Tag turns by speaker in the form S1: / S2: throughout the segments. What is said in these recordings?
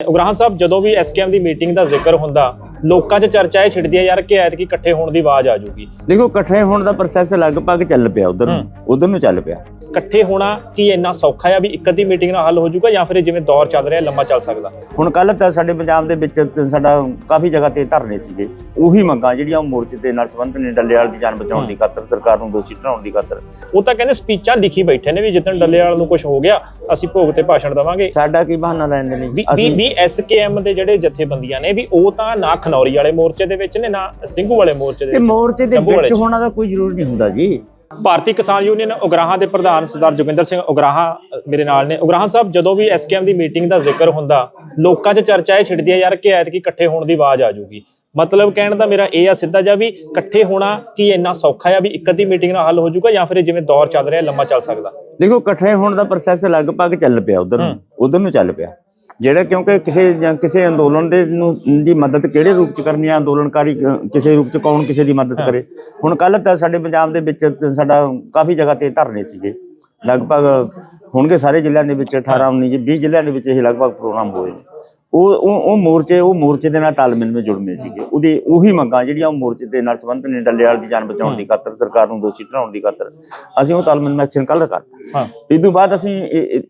S1: ਉਗਰਾਹਾਂ ਸਾਹਿਬ ਜਦੋਂ ਵੀ ਐਸਕੇਐਮ ਦੀ ਮੀਟਿੰਗ ਦਾ ਜ਼ਿਕਰ ਹੁੰਦਾ ਲੋਕਾਂ 'ਚ ਚਰਚਾ ਇਹ ਛਿੜਦੀ ਹੈ ਯਾਰ ਕਿ ਐਤਕੀ ਇਕੱਠੇ ਹੋਣ ਦੀ ਆਵਾਜ਼ ਆ ਜਾਊਗੀ।
S2: ਦੇਖੋ ਇਕੱਠੇ ਹੋਣ ਦਾ ਪ੍ਰੋਸੈਸ ਲਗਭਗ ਚੱਲ ਪਿਆ ਉਧਰ ਉਧਰ ਨੂੰ ਚੱਲ ਪਿਆ।
S1: ਇਕੱਠੇ ਹੋਣਾ ਕੀ ਇੰਨਾ ਸੌਖਾ ਆ ਵੀ ਇੱਕ ਅੱਧੀ ਮੀਟਿੰਗ ਨਾਲ ਹੱਲ ਹੋ ਜਾਊਗਾ ਜਾਂ ਫਿਰ ਜਿਵੇਂ ਦੌਰ ਚੱਲ ਰਿਹਾ ਲੰਮਾ ਚੱਲ ਸਕਦਾ?
S2: ਹੁਣ ਕੱਲ ਤਾਂ ਸਾਡੇ ਪੰਜਾਬ ਦੇ ਵਿੱਚ ਤੇ ਸਾਡਾ ਕਾਫੀ ਜਗ੍ਹਾ ਤੇ ਧਰਨੇ ਸੀਗੇ। ਉਹੀ ਮੰਗਾਂ ਜਿਹੜੀਆਂ ਮੋਰਚੇ ਦੇ ਨਾਲ ਸੰਬੰਧ ਨੇ ਡੱਲੇਵਾਲ ਦੀ ਜਾਨ ਬਚਾਉਣ ਦੀ ਖਾਤਰ ਸਰਕਾਰ ਨੂੰ ਦੋਸ਼ੀ ਠਹਿਰਾਉਣ ਦੀ ਖਾਤਰ।
S1: ਉਹ ਤਾਂ ਕਹਿੰਦੇ ਸਪੀਚਾਂ ਲਿਖੀ ਬੈਠੇ ਨੇ ਵੀ ਜਿੱਦਣ ਡੱਲੇਵਾਲ ਨੂੰ ਕੁਝ ਹੋ ਗਿਆ ਅਸੀਂ ਭੋਗ ਤੇ ਭਾਸ਼ਣ ਦਵਾਂਗੇ।
S2: ਸਾਡਾ ਕੀ ਬਹਾਨਾ ਲੈਂਦੇ ਨੇ
S1: ਵੀ ਵੀ
S2: ਅਸੀਂ
S1: ਵੀ ਐਸਕੇਐਮ ਦੇ ਜਿਹੜੇ ਜਥੇਬੰਦੀਆਂ ਨੇ ਵੀ ਉਹ ਤਾਂ ਨਾ ਖਨੌਰੀ ਵਾਲੇ ਮੋਰਚੇ ਦੇ ਵਿੱਚ ਨੇ ਨਾ ਸਿੰਘੂ ਵਾਲੇ ਮੋਰਚੇ ਦੇ
S2: ਤੇ
S1: ਵਿੱਚ
S2: ਮੋਰਚੇ ਦੇ ਵਿੱਚ। ਹੋਣਾ ਦਾ ਕੋਈ ਜ਼ਰੂਰ ਨਹੀਂ ਹੁੰਦਾ ਜੀ।
S1: ਭਾਰਤੀ ਕਿਸਾਨ ਯੂਨੀਅਨ ਉਗਰਾਹਾਂ ਦੇ ਪ੍ਰਧਾਨ ਸਰਦਾਰ ਜੋਗਿੰਦਰ ਸਿੰਘ ਉਗਰਾਹਾਂ ਮੇਰੇ ਨਾਲ ਨੇ। ਉਗਰਾਹਾਂ ਸਾਹਿਬ ਜਦੋਂ ਵੀ ਐਸਕੇਐਮ ਦੀ ਮੀਟਿੰਗ ਦਾ ਜ਼ਿਕਰ ਹੁੰਦਾ ਲੋਕਾਂ 'ਚ ਚਰਚਾ ਇਹ ਛਿੜਦੀ ਹੈ ਯਾਰ ਕਿ ਐਤਕੀ ਇਕੱਠੇ ਹੋਣ ਦੀ ਆਵਾਜ਼ ਆ ਜਾਊਗੀ। ਮਤਲਬ ਕਹਿਣ ਦਾ ਮੇਰਾ ਇਹ ਆ ਸਿੱਧਾ ਜਿਹਾ ਵੀ ਇਕੱਠੇ ਹੋਣਾ ਕੀ ਇੰਨਾ ਸੌਖਾ ਆ ਵੀ ਇੱਕ ਅੱਧੀ ਮੀਟਿੰਗ ਨਾਲ ਹੱਲ ਹੋ ਜਾਊਗਾ ਜਾਂ ਫਿਰ ਜਿਵੇਂ ਦੌਰ ਚੱਲ ਰਿਹਾ ਲੰਮਾ ਚੱਲ ਸਕਦਾ?
S2: ਦੇਖੋ ਇਕੱਠੇ ਹੋਣ ਦਾ ਪ੍ਰੋਸੈਸ ਲਗਭਗ ਚੱਲ ਪਿਆ ਉਧਰ ਉਧਰ ਨੂੰ ਚੱਲ ਪਿਆ। ਜਿਹੜਾ ਕਿਉਂਕਿ ਕਿਸੇ ਜਾਂ ਕਿਸੇ ਅੰਦੋਲਨ ਦੇ ਨੂੰ ਦੀ ਮਦਦ ਕਿਹੜੇ ਰੂਪ ਚ ਕਰਨੀ ਆ? ਅੰਦੋਲਨਕਾਰੀ ਕਿਸੇ ਰੂਪ ਚ ਕੌਣ ਕਿਸੇ ਦੀ ਮਦਦ ਕਰੇ? ਹੁਣ ਕੱਲ ਤਾਂ ਸਾਡੇ ਪੰਜਾਬ ਦੇ ਵਿੱਚ ਸਾਡਾ ਕਾਫੀ ਜਗ੍ਹਾ ਤੇ ਧਰਨੇ ਸੀਗੇ। ਲਗਭਗ ਹੋਣਗੇ ਸਾਰੇ ਜ਼ਿਲ੍ਹਿਆਂ ਦੇ ਵਿੱਚ 18 19 20 ਜ਼ਿਲ੍ਹਿਆਂ ਦੇ ਵਿੱਚ ਇਹ ਲਗਭਗ ਪ੍ਰੋਗਰਾਮ ਹੋਏ ਨੇ। ਉਹ ਉਹ ਮੋਰਚੇ ਉਹ ਮੋਰਚੇ ਦੇ ਨਾਲ ਤਾਲਮੇਲ ਵਿੱਚ ਜੁੜਨੇ ਸੀਗੇ। ਉਹਦੇ ਉਹੀ ਮੰਗਾਂ ਜਿਹੜੀਆਂ ਉਹ ਮੋਰਚੇ ਦੇ ਨਾਲ ਸੰਬੰਧ ਨੇ ਡੱਲੇਵਾਲ ਦੀ ਜਾਨ ਬਚਾਉਣ ਦੀ ਖਾਤਰ ਸਰਕਾਰ ਨੂੰ ਦੋਸ਼ੀ ਠਹਿਰਾਉਣ ਦੀ ਖਾਤਰ। ਅਸੀਂ ਉਹ ਤਾਲਮੇਲ ਵਿੱਚ ਐਕਸ਼ਨ ਕੱਲ੍ਹ ਕਰਤਾ।
S1: ਹਾਂ।
S2: ਇਸ ਤੋਂ ਬਾਅਦ ਅਸੀਂ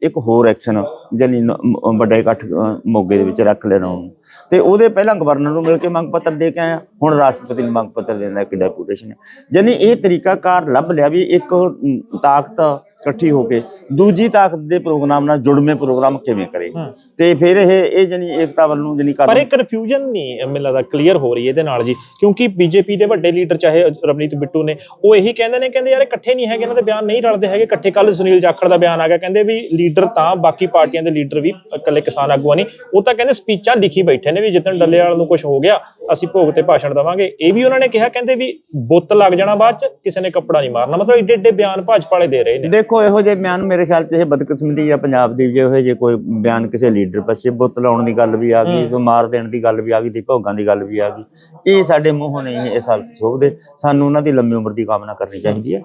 S2: ਇੱਕ ਹੋਰ ਐਕਸ਼ਨ ਜਾਨੀ ਮ- ਵੱਡਾ ਇਕੱਠ ਮੋਗੇ ਦੇ ਵਿੱਚ ਰੱਖ ਲੈਣਾ ਉਹਨੂੰ। ਤੇ ਉਹਦੇ ਪਹਿਲਾਂ ਗਵਰਨਰ ਨੂੰ ਮਿਲ ਕੇ ਮੰਗ ਪੱਤਰ ਦੇ ਕੇ ਆਇਆ। ਹੁਣ ਰਾਸ਼ਟਰਪਤੀ ਨੂੰ ਮੰਗ ਪੱਤਰ ਦੇਣ ਇੱਕ ਡੈਪੂਟੇਸ਼ਨ ਹੈ। ਜਾਨੀ ਇਹ ਤਰੀਕਾਕਾਰ ਲੱਭ ਲਿਆ ਵੀ ਇੱਕ ਤਾਕਤ ਇਕੱਠੀ ਹੋ ਕੇ। ਦੂਜੀ ਤਾਕਤ ਦੇ ਪ੍ਰੋਗਰਾਮ ਨਾਲ ਜੁੜਵੇਂ ਪ੍ਰੋਗਰਾਮ ਕਿਵੇਂ ਕਰੇ। ਤੇ ਫਿਰ ਇਹ ਇਹ ਜਾਨੀ ਏਕਤਾ ਵੱਲ ਨੂੰ
S1: ਪਰ
S2: ਕਦਮ
S1: ਇਹ ਕਨਫਿਊਜ਼ਨ ਨਹੀਂ ਮੈਨੂੰ ਲੱਗਦਾ ਕਲੀਅਰ ਹੋ ਰਹੀ ਹੈ ਇਹਦੇ ਨਾਲ ਜੀ। ਕਿਉਂਕਿ ਬੀਜੇਪੀ ਦੇ ਵੱਡੇ ਲੀਡਰ ਚਾਹੇ ਰਵਨੀਤ ਬਿੱਟੂ ਨੇ ਉਹ ਇਹੀ ਕਹਿੰਦੇ ਨੇ ਕਹਿੰਦੇ ਯਾਰ ਇਕੱਠੇ ਨਹੀਂ ਹੈਗੇ ਇਹਨਾਂ ਦੇ ਬਿਆਨ ਨਹੀਂ ਰਲਦੇ ਹੈਗੇ। ਇਕੱਠੇ ਕੱਲ ਸੁਨੀਲ ਜਾਖੜ ਦਾ ਬਿਆਨ ਆ ਗਿਆ। ਕਹਿੰਦੇ ਵੀ ਲੀਡਰ ਤਾਂ ਬਾਕੀ ਪਾਰਟੀਆਂ ਦੇ ਲੀਡਰ ਵੀ ਇਕੱਲੇ ਕਿਸਾਨ ਆਗੂਆਂ ਨਹੀਂ। ਉਹ ਤਾਂ ਕਹਿੰਦੇ ਸਪੀਚਾਂ ਲਿਖੀ ਬੈਠੇ ਨੇ ਵੀ ਜਿੱਦਣ ਡੱਲੇਵਾਲ ਨੂੰ ਕੁਝ ਹੋ ਗਿਆ ਅਸੀਂ ਭੋਗ ਤੇ ਭਾਸ਼ਣ ਦਵਾਂਗੇ। ਇਹ ਵੀ ਉਹਨਾਂ ਨੇ ਕਿਹਾ ਕਹਿੰਦੇ ਵੀ ਬੁੱਤ ਲੱਗ ਜਾਣਾ ਬਾਅਦ ਚ ਕਿਸੇ ਨੇ ਕੱਪੜਾ ਨਹੀਂ ਮਾਰਨਾ। ਮਤਲਬ ਏਡੇ ਏਡੇ ਬਿਆਨ ਭਾਜਪਾ ਵਾਲੇ ਦੇ ਰਹੇ ਨੇ।
S2: ਦੇਖੋ ਇਹੋ ਜਿਹੇ ਬਿਆਨ ਮੇਰੇ ਖਿਆਲ ਚ ਇਹ ਬਦਕਿਸਮਤੀ ਆ ਪੰਜਾਬ ਦੀ ਜੇ ਇਹੋ ਜਿਹੇ ਕੋਈ ਬਿਆਨ ਕਿਸੇ ਲੀਡਰ ਪਾਸੇ ਬੁੱਤ ਲਾਉਣ ਦੀ ਗੱਲ ਵੀ ਆ ਗਈ। ਕੋਈ ਮਾਰ ਦੇਣ ਦੀ ਗੱਲ ਵੀ ਆ ਗਈ ਤੇ ਭੋਗਾਂ ਦੀ ਗੱਲ ਵੀ ਆ ਗਈ ਇਹ ਸਾਡੇ ਮੂੰਹੋਂ ਨਹੀਂ ਇਸ ਹਾਲਤ ਸੋਭਦੇ ਸਾਨੂੰ ਉਹਨਾਂ ਦੀ ਲੰਮੀ ਉਮਰ ਦੀ ਕਾਮਨਾ ਕਰਨੀ ਚਾਹੀਦੀ ਹੈ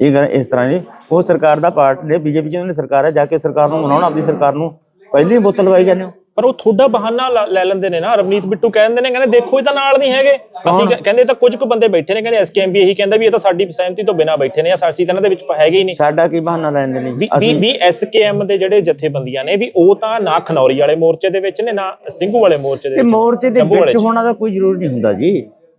S2: ਇਹ ਗੱਲ ਇਸ ਤਰ੍ਹਾਂ ਦੀ ਉਹ ਸਰਕਾਰ ਦਾ ਪਾਰਟ ਨੇ ਬੀਜੇਪੀ ਜਿਹਨਾਂ ਨੇ ਸਰਕਾਰ ਹੈ ਜਾ ਕੇ ਸਰਕਾਰ ਨੂੰ ਮਨਾਉਣ ਆਪਣੀ ਸਰਕਾਰ ਨੂੰ ਪਹਿਲੀ ਬੁੱਤ ਲਵਾਈ ਜਾਂਦੇ ਹੋ
S1: ਪਰ ਉਹ ਤੁਹਾਡਾ ਬਹਾਨਾ ਲਾ- ਲੈਂਦੇ ਨੇ ਨਾ। ਰਵਨੀਤ ਬਿੱਟੂ ਕਹਿੰਦੇ ਨੇ ਕਹਿੰਦੇ ਦੇਖੋ ਇਹ ਤਾਂ ਨਾਲ ਨਹੀਂ ਹੈਗੇ। ਅਸੀਂ ਕਹਿ- ਕਹਿੰਦੇ ਤਾਂ ਕੁਝ ਕੁ ਬੰਦੇ ਬੈਠੇ ਨੇ ਕਹਿੰਦੇ ਐਸਕੇਐਮ ਵੀ ਇਹੀ ਕਹਿੰਦਾ ਵੀ ਇਹ ਤਾਂ ਸਾਡੀ ਸਹਿਮਤੀ ਤੋਂ ਬਿਨਾ ਬੈਠੇ ਨੇ ਜਾਂ ਸਾਡੀ ਤਾਂ ਇਹਨਾਂ ਦੇ ਵਿੱਚ ਹੈਗੇ ਹੀ ਨਹੀਂ।
S2: ਸਾਡਾ ਕੀ ਬਹਾਨਾ ਲੈਂਦੇ ਨੇ
S1: ਵੀ ਵੀ ਐਸਕੇਐਮ ਦੇ ਜਿਹੜੇ ਜਥੇਬੰਦੀਆਂ ਨੇ ਵੀ ਉਹ ਤਾਂ ਨਾ ਖਨੌਰੀ ਵਾਲੇ ਮੋਰਚੇ ਦੇ ਵਿੱਚ ਨੇ ਨਾ ਸਿੰਘੂ ਵਾਲੇ ਮੋਰਚੇ ਦੇ
S2: ਤੇ
S1: ਵਿੱਚ
S2: ਮੋਰਚੇ ਦੇ ਵਿੱਚ। ਹੋਣਾ ਦਾ ਕੋਈ ਜ਼ਰੂਰ ਨਹੀਂ ਹੁੰਦਾ ਜੀ।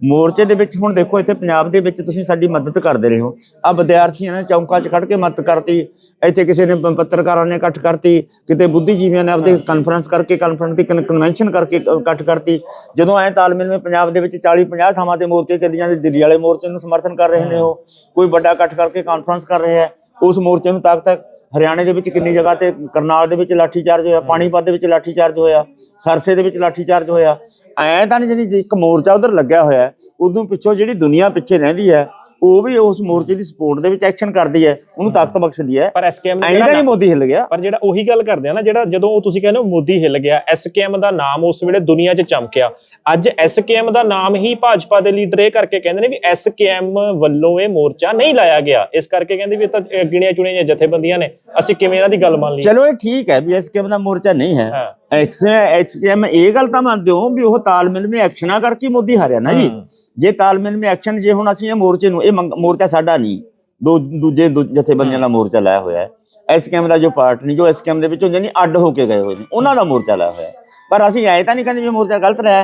S2: ਮੋਰਚੇ ਦੇ ਵਿੱਚ ਹੁਣ ਦੇਖੋ ਇੱਥੇ ਪੰਜਾਬ ਦੇ ਵਿੱਚ ਤੁਸੀਂ ਸਾਡੀ ਮਦਦ ਕਰਦੇ ਰਹੇ ਹੋ। ਆ ਵਿਦਿਆਰਥੀਆਂ ਨੇ ਚੌਂਕਾਂ 'ਚ ਖੜ ਕੇ ਮਦਦ ਕਰਤੀ ਇੱਥੇ ਕਿਸੇ ਨੇ ਪੱਤਰਕਾਰਾਂ ਨੇ ਇਕੱਠ ਕਰਤੀ ਕਿਤੇ ਬੁੱਧੀਜੀਵੀਆਂ ਨੇ ਆਪਦੇ ਕਾਨਫਰੰਸ ਕਰਕੇ ਕਾਨਫਰੰਸ ਦੀ ਕਨਵੈਨਸ਼ਨ ਕਰਕੇ ਇਕੱਠ ਕਰਤੀ। ਜਦੋਂ ਐ ਤਾਲਮੇਲ ਵਿੱਚ ਪੰਜਾਬ ਦੇ ਵਿੱਚ 40 50 ਥਾਵਾਂ ਤੇ ਮੋਰਚੇ ਚੱਲੀ ਜਾਂਦੇ ਦਿੱਲੀ ਵਾਲੇ ਮੋਰਚੇ ਨੂੰ ਸਮਰਥਨ ਕਰ ਰਹੇ ਨੇ ਉਹ। ਕੋਈ ਵੱਡਾ ਇਕੱਠ ਕਰਕੇ ਕਾਨਫਰੰਸ ਕਰ ਰਿਹਾ ਹੈ। ਉਸ ਮੋਰਚੇ ਨੂੰ ਤਾਕਤ ਹੈ। ਹਰਿਆਣੇ ਦੇ ਵਿੱਚ ਕਿੰਨੀ ਜਗ੍ਹਾ ਤੇ ਕਰਨਾਲ ਦੇ ਵਿੱਚ ਲਾਠੀ ਚਾਰਜ ਹੋਇਆ ਪਾਣੀਪਤ ਦੇ ਵਿੱਚ ਲਾਠੀ ਚਾਰਜ ਹੋਇਆ ਸਰਸੇ ਦੇ ਵਿੱਚ ਲਾਠੀ ਚਾਰਜ ਹੋਇਆ। ਐ ਤਾਂ ਨਹੀਂ ਜਿਹੜੀ ਇੱਕ ਮੋਰਚਾ ਉਧਰ ਲੱਗਿਆ ਹੋਇਆ ਹੈ, ਉਦੋਂ ਪਿੱਛੋਂ ਜਿਹੜੀ ਦੁਨੀਆ ਪਿੱਛੇ ਰਹਿੰਦੀ ਹੈ ਉਹ ਵੀ ਉਸ ਮੋਰਚੇ ਦੀ ਸਪੋਰਟ ਦੇ ਵਿੱਚ ਐਕਸ਼ਨ ਕਰਦੀ ਹੈ ਉਹਨੂੰ ਤਾਕਤ ਬਖਸ਼ਦੀ ਹੈ।
S1: ਪਰ ਐਸਕੇਐਮ
S2: ਐਂ ਤਾਂ ਨਹੀਂ ਮੋਦੀ ਹਿੱਲ ਗਿਆ।
S1: ਪਰ ਜਿਹੜਾ ਉਹੀ ਗੱਲ ਕਰਦੇ ਆ ਨਾ ਜਿਹੜਾ ਜਦੋਂ ਉਹ ਤੁਸੀਂ ਕਹਿੰਦੇ ਹੋ ਮੋਦੀ ਹਿੱਲ ਗਿਆ ਐਸਕੇਐਮ ਦਾ ਨਾਮ ਉਸ ਵੇਲੇ ਦੁਨੀਆ 'ਚ ਚਮਕਿਆ। ਅੱਜ ਐਸਕੇਐਮ ਦਾ ਨਾਮ ਹੀ ਭਾਜਪਾ ਦੇ ਲੀਡਰ ਇਹ ਕਰਕੇ ਕਹਿੰਦੇ ਨੇ ਵੀ ਐਸਕੇਐਮ ਵੱਲੋਂ ਇਹ ਮੋਰਚਾ ਨਹੀਂ ਲਾਇਆ ਗਿਆ। ਇਸ ਕਰਕੇ ਕਹਿੰਦੇ ਵੀ ਇਹ ਤਾਂ ਗਿਣੀਆਂ ਚੁਣੀਆਂ ਜਥੇਬੰਦੀਆਂ ਨੇ। ਅਸੀਂ ਕਿਵੇਂ ਇਹਨਾਂ ਦੀ ਗੱਲ ਮੰਨ ਲਈ
S2: ਚਲੋ ਇਹ ਠੀਕ ਹੈ ਵੀ ਐਸਕੇਐਮ ਦਾ ਮੋਰਚਾ ਨਹੀਂ ਹੈ। ਐਚਕੇਐਮ ਇਹ ਗੱਲ ਤਾਂ ਮੰਨਦੇ ਹੋ ਵੀ ਉਹ ਤਾਲਮੇਲ ਵਿੱਚ ਐਕਸ਼ਨਾਂ ਕਰਕੇ ਮੋਦੀ ਹਾਰਿਆ ਨਾ ਜੀ। ਜੇ ਤਾਲਮੇਲ ਵਿੱਚ ਐਕਸ਼ਨ ਜੇ ਹੁਣ ਅਸੀਂ ਇਹ ਮੋਰਚੇ ਨੂੰ ਇਹ ਮੋਰਚਾ ਸਾਡਾ ਨਹੀਂ। ਦੋ ਦੂਜੇ ਜਥੇਬੰਦੀਆਂ ਦਾ ਮੋਰਚਾ ਲਾਇਆ ਹੋਇਆ ਹੈ। ਐਸਕੇਐਮ ਦਾ ਜੋ ਪਾਰਟ ਨਹੀਂ ਜੋ ਐਸਕੇਐਮ ਦੇ ਵਿੱਚੋਂ ਜਾਨੀ ਅੱਡ ਹੋ ਕੇ ਗਏ ਹੋਏ ਨੇ। ਉਹਨਾਂ ਦਾ ਮੋਰਚਾ ਲਾਇਆ ਹੋਇਆ। ਪਰ ਅਸੀਂ ਐ ਤਾਂ ਨਹੀਂ ਕਹਿੰਦੇ ਵੀ ਮੋਰਚਾ ਗਲਤ ਰਿਹਾ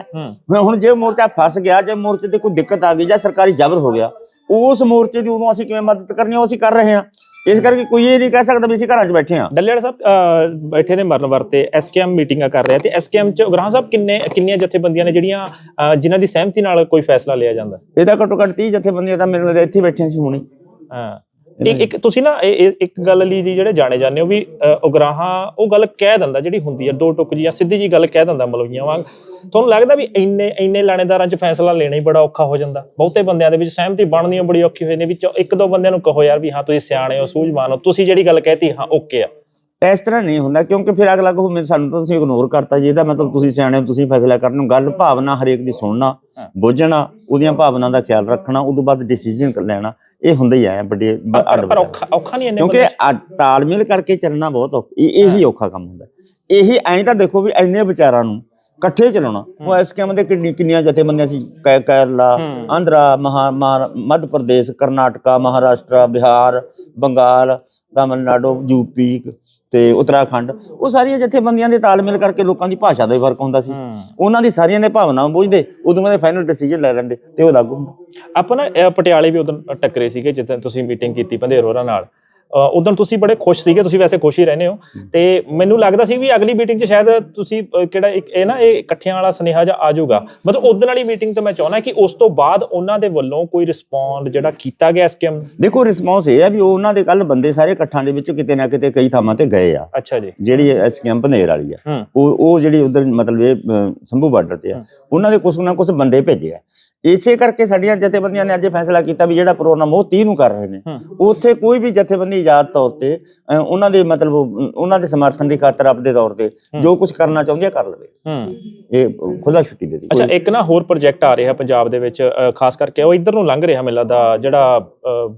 S2: ਹੁਣ- ਜੇ ਮੋਰਚਾ ਫਸ ਗਿਆ ਜੇ ਮੋਰਚੇ ਤੇ ਕੋਈ ਦਿੱਕਤ ਆ ਗਈ ਜਾਂ ਸਰਕਾਰੀ ਜ਼ਬਰ ਹੋ ਗਿਆ ਉਸ ਮੋਰਚੇ ਦੀ ਉਦੋਂ ਅਸੀਂ ਕਿਵੇਂ ਮਦਦ ਕਰਨੀ ਉਹ ਅਸੀਂ ਕਰ ਰਹੇ ਹਾਂ। ਇਸ ਕਰਕੇ ਕੋਈ ਇਹ ਨਹੀਂ ਕਹਿ ਸਕਦਾ ਵੀ ਅਸੀਂ ਘਰਾਂ 'ਚ ਬੈਠੇ ਹਾਂ।
S1: ਡੱਲੇਵਾਲ ਸਾਹਿਬ ਬੈਠੇ ਨੇ ਮਰਨ ਵਰਤੇ ਐਸਕੇਐਮ ਮੀਟਿੰਗਾਂ ਕਰ ਰਿਹਾ ਤੇ ਐਸਕੇਐਮ ਚ ਉਗਰਾਹਾਂ ਸਾਹਿਬ ਕਿੰਨੇ ਕਿੰਨੀਆਂ ਜਥੇਬੰਦੀਆਂ ਨੇ ਜਿਹੜੀਆਂ ਜਿਨ੍ਹਾਂ ਦੀ ਸਹਿਮਤੀ ਨਾਲ ਕੋਈ ਫੈਸਲਾ ਲਿਆ ਜਾਂਦਾ?
S2: ਇਹ ਤਾਂ ਘੱਟੋ ਘੱਟ 30 ਜਥੇਬੰਦੀਆਂ ਤਾਂ ਮੇਰੇ ਨਾਲ ਇੱਥੇ ਬੈਠੀਆਂ ਸੀ ਹੁਣੀ।
S1: ਹਾਂ। ਇੱਕ ਇੱਕ ਤੁਸੀਂ ਨਾ ਇਹ ਇੱਕ ਗੱਲ ਲਈ ਜੀ ਜਿਹੜੇ ਜਾਣੇ ਜਾਂਦੇ ਹੋ ਵੀ ਉਗਰਾਹਾਂ ਉਹ ਗੱਲ ਕਹਿ ਦਿੰਦਾ ਜਿਹੜੀ ਹੁੰਦੀ ਹੈ ਦੋ ਟੁਕ ਜੀ ਜਾਂ ਸਿੱਧੀ ਜੀ ਗੱਲ ਕਹਿ ਦਿੰਦਾ ਮਲਵੀਆਂ ਵਾਂਗ। ਤੁਹਾਨੂੰ ਲੱਗਦਾ ਵੀ ਇੰਨੇ ਇੰਨੇ ਲਾਣੇਦਾਰਾਂ 'ਚ ਫੈਸਲਾ ਲੈਣਾ ਹੀ ਬੜਾ ਔਖਾ ਹੋ ਜਾਂਦਾ। ਬਹੁਤੇ ਬੰਦਿਆਂ ਦੇ ਵਿੱਚ ਸਹਿਮਤੀ ਬਣਨੀ ਬੜੀ ਔਖੀ ਹੋਈ ਨੇ ਵਿੱਚ ਇੱਕ ਦੋ ਬੰਦਿਆਂ ਨੂੰ ਕਹੋ ਯਾਰ ਵੀ ਹਾਂ ਤੁਸੀਂ ਸਿਆਣੇ ਹੋ ਸੂਝਵਾਨ ਹੋ ਤੁਸੀਂ ਜਿਹੜੀ ਗੱਲ ਕਹਿਤੀ ਹਾਂ ਓਕੇ ਆ।
S2: ਇਸ ਤਰ੍ਹਾਂ ਨਹੀਂ ਹੁੰਦਾ ਕਿਉਂਕਿ ਫਿਰ ਅਗਲਾ ਕਹੂ ਮੈਂ ਸਾਨੂੰ ਤਾਂ ਤੁਸੀਂ ਇਗਨੋਰ ਕਰਤਾ ਜੀ ਇਹਦਾ ਮਤਲਬ ਤੁਸੀਂ ਸਿਆਣੇ ਹੋ ਤੁਸੀਂ ਫੈਸਲਾ ਕਰਨ ਨੂੰ ਗੱਲ ਭਾਵਨਾ ਹਰੇਕ ਦੀ ਸੁਣਨਾ। ਬੁੱਝਣਾ ਉਹਦੀਆਂ ਭਾਵਨਾ ਦਾ ਖਿਆਲ ਰੱਖਣਾ ਉਦੋਂ ਬਾਅਦ ਡਿਸੀਜਨ ਲੈਣਾ। ਇਹ ਹੁੰਦਾ ਹੀ ਆ ਵੱਡੇ ਅੱਡ
S1: ਪਰ। ਔਖਾ ਔਖਾ ਨਹੀਂ ਇੰਨੇ
S2: ਕਿਉਂਕਿ ਤਾਲਮੇਲ ਕਰਕੇ ਚੱਲਣਾ ਬਹੁਤ ਔਖਾ ਇਹ ਔਖਾ ਕੰਮ ਹੁੰਦਾ। ਇਹੀ ਐਂ ਤਾਂ ਦੇਖੋ ਵੀ ਇੰਨੇ ਵਿਚਾਰਾਂ ਨੂੰ ਇਕੱਠੇ ਚਲਾਉਣਾ ਉਹ ਇਸ ਕੰਮ ਦੇ ਕਿੰਨੀ ਕਿੰਨੀਆਂ ਜਥੇਬੰਦੀਆਂ ਸੀ? ਕੇਰਲਾ। ਆਂਧਰਾ ਮੱਧ ਪ੍ਰਦੇਸ਼ ਕਰਨਾਟਕਾ ਮਹਾਰਾਸ਼ਟਰ ਬਿਹਾਰ ਬੰਗਾਲ ਤਾਮਿਲਨਾਡੂ ਯੂਪੀ ਤੇ ਉੱਤਰਾਖੰਡ ਉਹ ਸਾਰੀਆਂ ਜਥੇਬੰਦੀਆਂ ਦੇ ਤਾਲਮੇਲ ਕਰਕੇ ਲੋਕਾਂ ਦੀ ਭਾਸ਼ਾ ਦਾ ਵੀ ਫ਼ਰਕ ਹੁੰਦਾ ਸੀ। ਉਹਨਾਂ ਦੀ ਸਾਰੀਆਂ ਦੇ ਭਾਵਨਾਵਾਂ ਬੁੱਝਦੇ ਉਦੋਂ ਬਾਅਦ ਫਾਈਨਲ ਡਿਸੀਜਨ ਲੈ ਲੈਂਦੇ ਤੇ ਉਹ ਲਾਗੂ ਹੁੰਦਾ।
S1: ਆਪਾਂ ਨਾ ਪਟਿਆਲੇ ਵੀ ਉਦੋਂ ਟੱਕਰੇ ਸੀਗੇ ਜਿੱਦਾਂ ਤੁਸੀਂ ਮੀਟਿੰਗ ਕੀਤੀ ਪੰਧੇਰ ਹੋਰਾਂ ਨਾਲ। ਉਦੋਂ ਤੁਸੀਂ ਬੜੇ ਖੁਸ਼ ਸੀਗੇ ਤੁਸੀਂ ਵੈਸੇ ਖੁਸ਼ ਹੀ ਰਹਿੰਦੇ ਹੋ। ਤੇ ਮੈਨੂੰ ਲੱਗਦਾ ਸੀ ਵੀ ਅਗਲੀ ਮੀਟਿੰਗ 'ਚ ਸ਼ਾਇਦ ਤੁਸੀਂ ਕਿਹੜਾ ਇੱਕ ਇਹ ਨਾ ਇਹ ਇਕੱਠਿਆਂ ਵਾਲਾ ਸੁਨੇਹਾ ਜਾਂ ਆ ਜਾਊਗਾ। ਮਤਲਬ ਉਦੋਂ ਵਾਲੀ ਮੀਟਿੰਗ ਤੋਂ ਮੈਂ ਚਾਹੁੰਦਾ ਕਿ ਉਸ ਤੋਂ ਬਾਅਦ ਉਹਨਾਂ ਦੇ ਵੱਲੋਂ ਕੋਈ ਰਿਸਪੌਂਡ ਜਿਹੜਾ ਕੀਤਾ ਗਿਆ ਸਕੀਮ
S2: ਦੇਖੋ ਰਿਸਪੌਂਸ ਇਹ ਹੈ ਵੀ ਉਹ ਉਹਨਾਂ ਦੇ ਕੱਲ ਬੰਦੇ ਸਾਰੇ ਇਕੱਠਾਂ ਦੇ ਵਿੱਚ ਕਿਤੇ ਨਾ ਕਿਤੇ ਕਈ ਥਾਵਾਂ ਤੇ ਗਏ ਆ।
S1: ਅੱਛਾ ਜੀ।
S2: ਜਿਹੜੀ ਐਸ ਕੈਂਪ ਨੇਰ ਵਾਲੀ ਆ। ਉਹ ਉਹ ਜਿਹੜੀ ਉਧਰ ਮਤਲਬ ਇਹ ਸੰਭੂ ਬਾਰਡਰ ਤੇ ਆ। ਉਹਨਾਂ ਦੇ ਕੁਛ ਨਾ ਕੁਛ ਬੰਦੇ ਭੇਜੇ ਆ। ਇਸੇ ਕਰਕੇ ਸਾਡੀਆਂ ਜਥੇਬੰਦੀਆਂ ਨੇ ਅੱਜ ਫੈਸਲਾ ਕੀਤਾ ਵੀ ਜਿਹੜਾ ਪ੍ਰੋਗਰਾਮ ਉਹ 30 ਨੂੰ ਕਰ ਰਹੇ ਨੇ।
S1: ਹੂੰ।
S2: ਉੱਥੇ ਕੋਈ ਵੀ ਜਥੇਬੰਦੀ ਆਜ਼ਾਦ ਤੌਰ ਤੇ ਉਹਨਾਂ ਦੇ ਮਤਲਬ ਉਹਨਾਂ ਦੇ ਸਮਰਥਨ ਦੀ ਖਾਤਰ ਆਪਦੇ ਤੌਰ ਤੇ। ਜੋ ਕੁਝ ਕਰਨਾ ਚਾਹੁੰਦੀ ਆ ਕਰ ਲਵੇ।
S1: ਹੂੰ।
S2: ਇਹ ਖੁੱਲਾ ਛੁੱਟੀ ਦੇ ਦੀ
S1: ਅੱਛਾ ਇੱਕ ਨਾ ਹੋਰ ਪ੍ਰੋਜੈਕਟ ਆ ਰਿਹਾ ਪੰਜਾਬ ਦੇ ਵਿੱਚ ਖਾਸ ਕਰਕੇ ਉਹ ਇੱਧਰ ਨੂੰ ਲੰਘ ਰਿਹਾ ਮੈਨੂੰ ਲੱਗਦਾ ਜਿਹੜਾ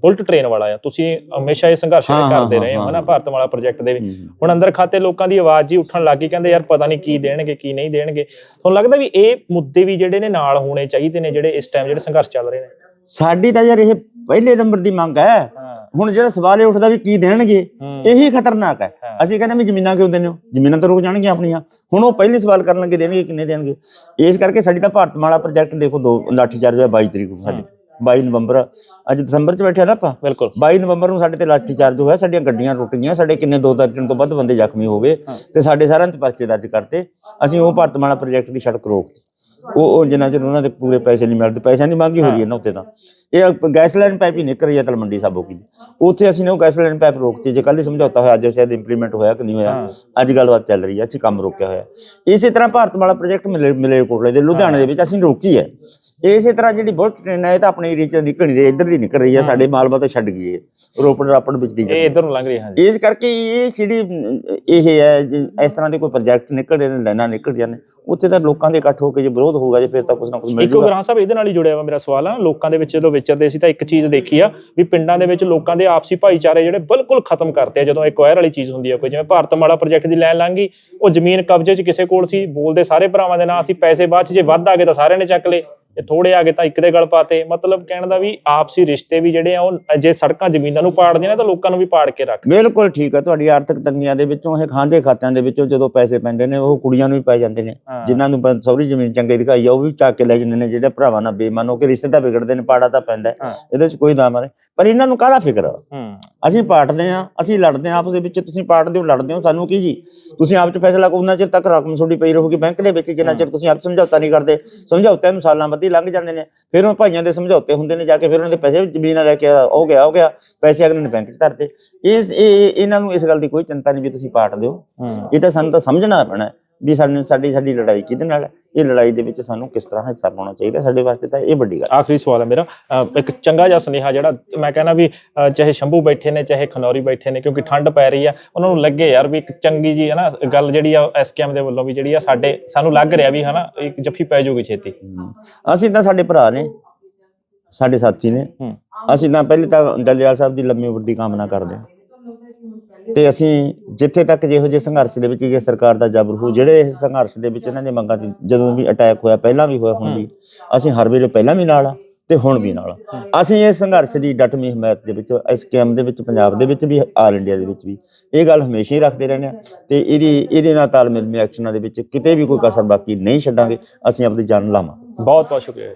S1: ਬੁਲਟ ਟ੍ਰੇਨ ਵਾਲਾ ਆ। ਤੁਸੀਂ ਹਮੇਸ਼ਾ ਇਹ ਸੰਘਰਸ਼
S2: ਹਾਂ, ਹਾਂ,
S1: ਕਰਦੇ ਰਹੇ ਹੋ
S2: ਹਾਂ,
S1: ਹਨਾ
S2: ਹਾਂ।
S1: ਭਾਰਤਮਾਲਾ ਪ੍ਰੋਜੈਕਟ ਦੇ
S2: ਹਮ।
S1: ਹੁਣ ਅੰਦਰ ਖਾਤੇ ਲੋਕਾਂ ਦੀ ਆਵਾਜ਼ ਜੀ ਉੱਠਣ ਲੱਗੀ ਕਹਿੰਦੇ ਯਾਰ ਪਤਾ ਨਹੀਂ ਕੀ ਦੇਣਗੇ ਕੀ ਨਹੀਂ ਦੇਣਗੇ। ਤੁਹਾਨੂੰ ਲੱਗਦਾ ਵੀ ਇਹ ਮੁੱਦੇ ਵੀ ਜਿਹੜੇ ਨੇ ਨਾਲ ਹੋਣੇ ਚਾਹੀਦੇ ਨੇ ਜਿਹੜੇ ਇਸ ਟਾਈਮ ਜਿਹੜੇ ਸੰਘਰਸ਼ ਚੱਲ ਰਹੇ ਨੇ?
S2: ਸਾਡੀ ਤਾਂ ਯਾਰ ਇਹ ਪਹਿਲੇ ਨੰਬਰ ਦੀ ਮੰਗ ਹੈ। ਹੁਣ ਜਿਹੜਾ ਸਵਾਲ ਇਹ ਉੱਠਦਾ ਵੀ ਕੀ ਦੇਣਗੇ ਇਹੀ ਖਤਰਨਾਕ ਹੈ। ਅਸੀਂ ਕਹਿੰਦੇ ਵੀ ਜ਼ਮੀਨਾਂ ਕਿਉਂ ਦਿੰਦੇ ਹੋ? ਜ਼ਮੀਨਾਂ ਤਾਂ ਰੁਕ ਜਾਣਗੀਆਂ ਆਪਣੀਆਂ। ਹੁਣ ਉਹ ਪਹਿਲੇ ਸਵਾਲ ਕਰਨ ਲੱਗੇ ਦੇਣਗੇ ਕਿੰਨੇ ਦੇਣਗੇ? ਇਸ ਕਰਕੇ ਸਾਡੀ ਤਾਂ ਭਾਰਤਮਾਲਾ ਪ੍ਰੋਜੈਕਟ ਦੇਖੋ ਦੋ ਲਾਠੀਚਾਰਜ ਹੋਇਆ 22 ਤਰੀਕ ਨੂੰ ਸਾਡੇ। 22 ਨਵੰਬਰ। ਅੱਜ ਦਸੰਬਰ ਚ ਬੈਠੇ ਆ ਨਾ ਆਪਾਂ।
S1: ਬਿਲਕੁਲ।
S2: 22 ਨਵੰਬਰ ਨੂੰ ਸਾਡੇ ਤੇ ਲਾਠੀਚਾਰਜ ਹੋਇਆ ਸਾਡੀਆਂ ਗੱਡੀਆਂ ਟੁੱਟ ਗਈਆਂ ਸਾਡੇ ਕਿੰਨੇ ਦੋ ਦਰਜਨ ਤੋਂ ਵੱਧ ਬੰਦੇ ਜ਼ਖਮੀ ਹੋ ਗਏ। ਤੇ ਸਾਡੇ ਸਾਰਿਆਂ ਤੇ ਪਰਚੇ ਦਰਜ ਕਰਤੇ। ਅਸੀਂ ਉਹ ਭਾਰਤਮਾਲਾ ਪ੍ਰੋਜੈਕਟ ਦੀ ਸੜਕ ਰੋਕਤੀ। ਉਹ ਉਹ ਜਿੰਨਾ ਚਿਰ ਉਹਨਾਂ ਦੇ ਪੂਰੇ ਪੈਸੇ ਨਹੀਂ ਮਿਲਦੇ ਪੈਸਿਆਂ ਦੀ ਮੰਗ ਹੀ ਹੋ ਰਹੀ ਹੈ ਨਾ ਉੱਤੇ ਤਾਂ। ਇਹ ਗੈਸ ਲਾਈਨ ਪਾਈਪ ਹੀ ਨਿਕਲ ਰਹੀ ਹੈ ਤਲਮੰਡੀ ਸਾਬੋ ਕੀ। ਉੱਥੇ ਅਸੀਂ ਨੇ ਉਹ ਗੈਸ ਲਾਈਨ ਪਾਈਪ ਰੋਕਤੀ ਜੇ ਕੱਲ ਹੀ ਸਮਝੌਤਾ ਹੋਇਆ ਅੱਜ ਸ਼ਾਇਦ ਇੰਪਲੀਮੈਂਟ ਹੋਇਆ ਕਿ ਨਹੀਂ ਹੋਇਆ
S1: ਹਾਂ।
S2: ਅੱਜ ਗੱਲਬਾਤ ਚੱਲ ਰਹੀ ਹੈ ਅਸੀਂ ਕੰਮ ਰੋਕਿਆ ਹੋਇਆ। ਇਸੇ ਤਰ੍ਹਾਂ ਭਾਰਤ ਵਾਲਾ ਪ੍ਰੋਜੈਕਟ ਮਿਲੇ ਕੋਟਲੇ ਦੇ ਲੁਧਿਆਣੇ ਦੇ ਵਿੱਚ ਅਸੀਂ ਰੋਕੀ ਹੈ। ਇਸੇ ਤਰ੍ਹਾਂ ਜਿਹੜੀ ਬੁਲਟ ਟ੍ਰੇਨ ਹੈ ਇਹ ਤਾਂ ਆਪਣੇ ਏਰੀਆ ਚ ਨਿਕਲ ਨਹੀਂ ਰਹੀ ਇੱਧਰ ਦੀ ਨਿਕਲ ਰਹੀ ਹੈ ਸਾਡੇ ਮਾਲਵਾ ਤਾਂ ਛੱਡ ਗਈ ਹੈ। ਰੋਪੜ ਰਾਪੜ ਵਿੱਚ ਦੀ
S1: ਇਹ
S2: ਜਾਂਦੀ
S1: ਇਧਰ ਨੂੰ ਲੰਘ ਰਿਹਾ ਹਾਂਜੀ।
S2: ਇਸ ਕਰਕੇ ਇਹ ਜਿਹੜੀ ਇਹ ਹੈ ਇਸ ਤਰ੍ਹਾਂ ਦੇ ਕੋਈ ਪ੍ਰੋਜੈਕਟ ਨਿਕਲਦੇ ਨੇ ਲਾਈਨਾਂ ਨਿਕਲਦੀਆਂ ਨੇ ਉੱਥੇ ਤਾਂ ਲੋਕਾਂ ਦੇ ਇਕੱਠ ਹੋ ਕੇ ਵਿਰੋਧ ਹੋਊਗਾ ਜੇ ਫਿਰ ਤਾਂ ਕੁਝ ਨਾ ਕੁਝ ਮਿਲ
S1: ਇੱਕ
S2: ਜੂਗਾ
S1: ਗ੍ਰਾਂ ਸਾਹਿਬ ਇਹਦੇ ਨਾਲ ਹੀ ਜੁੜਿਆ ਵਾ ਮੇਰਾ ਸਵਾਲ ਆ। ਲੋਕਾਂ ਦੇ ਵਿੱਚ ਜਦੋਂ ਵਿਚਰਦੇ ਸੀ ਤਾਂ ਇੱਕ ਚੀਜ਼ ਦੇਖੀ ਆ ਵੀ ਪਿੰਡਾਂ ਦੇ ਵਿੱਚ ਲੋਕਾਂ ਦੇ ਆਪਸੀ ਭਾਈਚਾਰੇ ਜਿਹੜੇ ਬਿਲਕੁਲ ਖਤਮ ਕਰਤੇ ਆ। ਜਦੋਂ ਐਕਵਾਇਰ ਵਾਲੀ ਚੀਜ਼ ਹੁੰਦੀ ਆ ਕੋਈ ਜਿਵੇਂ ਭਾਰਤਮਾਲਾ ਪ੍ਰੋਜੈਕਟ ਦੀ ਲਾਈਨ ਲੰਘੀ ਉਹ ਜ਼ਮੀਨ ਕਬਜ਼ੇ 'ਚ ਕਿਸੇ ਕੋਲ ਸੀ ਬੋਲਦੇ ਸਾਰੇ ਭਰਾਵਾਂ ਦੇ ਨਾਂ ਸੀ ਪੈਸੇ ਬਾਅਦ 'ਚ ਜੇ ਵੱਧ ਆ ਗਏ ਤਾਂ ਸਾਰਿਆਂ ਨੇ ਚੱਕ ਲਏ। ਜੇ ਥੋੜੇ ਆ ਗਏ ਤਾਂ ਇੱਕ ਦੇ ਗਲ ਪਾਤੇ। ਮਤਲਬ ਕਹਿਣ ਦਾ ਵੀ ਆਪਸੀ ਰਿਸ਼ਤੇ ਵੀ ਜਿਹੜੇ ਆ ਉਹ ਜੇ ਸੜਕਾਂ ਜ਼ਮੀਨਾਂ ਨੂੰ ਪਾੜਦੀਆਂ ਨੇ ਤਾਂ ਲੋਕਾਂ ਨੂੰ ਵੀ ਪਾੜ ਕੇ ਰੱਖ।
S2: ਬਿਲਕੁਲ ਠੀਕ ਹੈ ਤੁਹਾਡੀ ਆਰਥਿਕ ਤੰਗੀਆਂ ਦੇ ਵਿੱਚੋਂ ਇਹ ਖਾਂਦੇ ਖਾਤਿਆਂ ਦੇ ਵਿੱਚੋਂ ਜਦੋਂ ਪੈਸੇ ਪੈਂਦੇ ਨੇ ਉਹ ਕੁੜੀਆਂ ਨੂੰ ਵੀ ਪੈ ਜਾਂਦੇ ਨੇ। ਜਿਨ੍ਹਾਂ ਨੂੰ ਸਹੁਰੀ ਜ਼ਮੀਨ ਚੰਗੀ ਦਿਖਾਈ ਆ ਉਹ ਵੀ ਚੱਕ ਕੇ ਲੈ ਜਾਂਦੇ ਨੇ ਜਿਹੜੇ ਭਰਾਵਾਂ ਨਾਲ ਬੇਈਮਾਨ ਹੋ ਕੇ ਰਿਸ਼ਤੇ ਤਾਂ ਵਿਗੜਦੇ ਨੇ ਪਾੜਾ ਤਾਂ ਪੈਂਦਾ। ਇਹਦੇ 'ਚ ਕੋਈ ਨਾ ਮਾਰੇ ਪਰ ਇਹਨਾਂ ਨੂੰ ਕਾਹਦਾ ਫਿਕਰ ਅਸੀਂ ਪਾਟਦੇ ਆ ਅਸੀਂ ਲੜਦੇ ਆ ਆਪਸ ਦੇ ਵਿੱਚ ਤੁਸੀਂ ਪਾਟਦੇ ਹੋ ਲੜਦੇ ਹੋ ਸਾਨੂੰ ਕੀ ਜੀ? ਤੁਸੀਂ ਆਪ ਚ ਫੈਸਲਾ ਕਰੋ ਉਹਨਾਂ ਚਿਰ ਤੱਕ ਰਕਮ ਤੁਹਾਡੀ ਪਈ ਰਹੂਗੀ ਬੈਂਕ ਦੇ ਵਿੱਚ ਜਿੰਨਾ ਚਿਰ ਤੁਸੀਂ ਆਪ ਸਮਝੌਤਾ ਨਹੀਂ ਕਰਦੇ ਸਮਝੌਤਿਆਂ ਨੂੰ ਸਾਲਾਂ ਬੱਧੀ ਲੰਘ ਜਾਂਦੇ ਨੇ ਫਿਰ ਉਹ ਭਾਈਆਂ ਦੇ ਸਮਝੌਤੇ ਹੁੰਦੇ ਨੇ ਜਾ ਕੇ ਫਿਰ ਉਹਨਾਂ ਦੇ ਪੈਸੇ ਜ਼ਮੀਨ ਲੈ ਕੇ ਆ, ਹੋ ਗਿਆ ਹੋ ਗਿਆ ਪੈਸੇ ਅਗਲੇ ਨੇ ਬੈਂਕ 'ਚ ਧਰਤੇ। ਇਸ ਇਹ ਇਹਨਾਂ ਨੂੰ ਇਸ ਗੱਲ ਦੀ ਕੋਈ ਚਿੰਤਾ ਨਹੀਂ ਵੀ ਤੁਸੀਂ ਪਾਟਦੇ ਹੋ
S1: ਹੂੰ।
S2: ਇਹ ਤਾਂ ਸਾਨੂੰ ਤਾਂ ਸਮਝਣਾ ਪੈਣਾ ਵੀ ਸਾਨੂੰ ਸਾਡੀ ਸਾਡੀ ਲੜਾਈ ਕਿਹਦੇ ਨਾਲ ਹੈ? ਇਹ ਲੜਾਈ ਦੇ ਵਿੱਚ ਸਾਨੂੰ ਕਿਸ ਤਰ੍ਹਾਂ ਹਿੱਸਾ ਪਾਉਣਾ ਚਾਹੀਦਾ ਸਾਡੇ ਵਾਸਤੇ ਤਾਂ ਇਹ ਵੱਡੀ ਗੱਲ।
S1: ਆਖਰੀ ਸਵਾਲ ਹੈ ਮੇਰਾ। ਇੱਕ ਚੰਗਾ ਜਿਹਾ ਸੁਨੇਹਾ ਜਿਹੜਾ ਮੈਂ ਕਹਿੰਦਾ ਵੀ ਚਾਹੇ ਸ਼ੰਭੂ ਬੈਠੇ ਨੇ ਚਾਹੇ ਖਨੌਰੀ ਬੈਠੇ ਨੇ ਕਿਉਂਕਿ ਠੰਡ ਪੈ ਰਹੀ ਆ ਉਹਨਾਂ ਨੂੰ ਲੱਗੇ ਯਾਰ ਵੀ ਇੱਕ ਚੰਗੀ ਜੀ ਹੈ ਨਾ ਗੱਲ ਜਿਹੜੀ ਆ ਐਸਕੇਐਮ ਦੇ ਵੱਲੋਂ ਵੀ ਜਿਹੜੀ ਆ ਸਾਡੇ ਸਾਨੂੰ ਲੱਗ ਰਿਹਾ ਵੀ ਹਨਾ ਇੱਕ ਜੱਫੀ ਪੈ ਜਾਊਗੀ ਛੇਤੀ।
S2: ਅਸੀਂ ਤਾਂ ਸਾਡੇ ਭਰਾ ਨੇ ਸਾਡੇ ਸਾਥੀ ਨੇ। ਅਸੀਂ ਤਾਂ ਪਹਿਲੇ ਤਾਂ ਡੱਲੇਵਾਲ ਸਾਹਿਬ ਦੀ ਲੰਮੀ ਉਮਰ ਦੀ ਕਾਮਨਾ ਕਰਦੇ ਹਾਂ। ਤੇ ਅਸੀਂ ਜਿੱਥੇ ਤੱਕ ਜਿਹੋ ਜਿਹੇ ਸੰਘਰਸ਼ ਦੇ ਵਿੱਚ ਜੇ ਸਰਕਾਰ ਦਾ ਜ਼ਬਰ ਹੋ, ਜਿਹੜੇ ਇਸ ਸੰਘਰਸ਼ ਦੇ ਵਿੱਚ ਇਹਨਾਂ ਦੀਆਂ ਮੰਗਾਂ 'ਤੇ ਜਦੋਂ ਵੀ ਅਟੈਕ ਹੋਇਆ, ਪਹਿਲਾਂ ਵੀ ਹੋਇਆ ਹੁਣ ਵੀ, ਅਸੀਂ ਹਰ ਵੇਲੇ ਪਹਿਲਾਂ ਵੀ ਨਾਲ ਆ ਤੇ ਹੁਣ ਵੀ ਨਾਲ ਆ। ਅਸੀਂ ਇਹ ਸੰਘਰਸ਼ ਦੀ ਡਟਵੀਂ ਹਮਾਇਤ ਦੇ ਵਿੱਚ ਇਸ ਕੈਂਪ ਦੇ ਵਿੱਚ, ਪੰਜਾਬ ਦੇ ਵਿੱਚ ਵੀ, ਆਲ ਇੰਡੀਆ ਦੇ ਵਿੱਚ ਵੀ, ਇਹ ਗੱਲ ਹਮੇਸ਼ਾ ਹੀ ਰੱਖਦੇ ਰਹਿੰਦੇ ਆ ਤੇ ਇਹਦੀ, ਇਹਦੇ ਨਾਲ ਤਾਲਮੇਲ ਐਕਸ਼ਨਾਂ ਦੇ ਵਿੱਚ ਕਿਤੇ ਵੀ ਕੋਈ ਕਸਰ ਬਾਕੀ ਨਹੀਂ ਛੱਡਾਂਗੇ, ਅਸੀਂ ਆਪਣੀ ਜਾਨ ਲਾਵਾਂ
S1: ਬਹੁਤ ਬਹੁਤ ਸ਼ੁਕਰੀਆ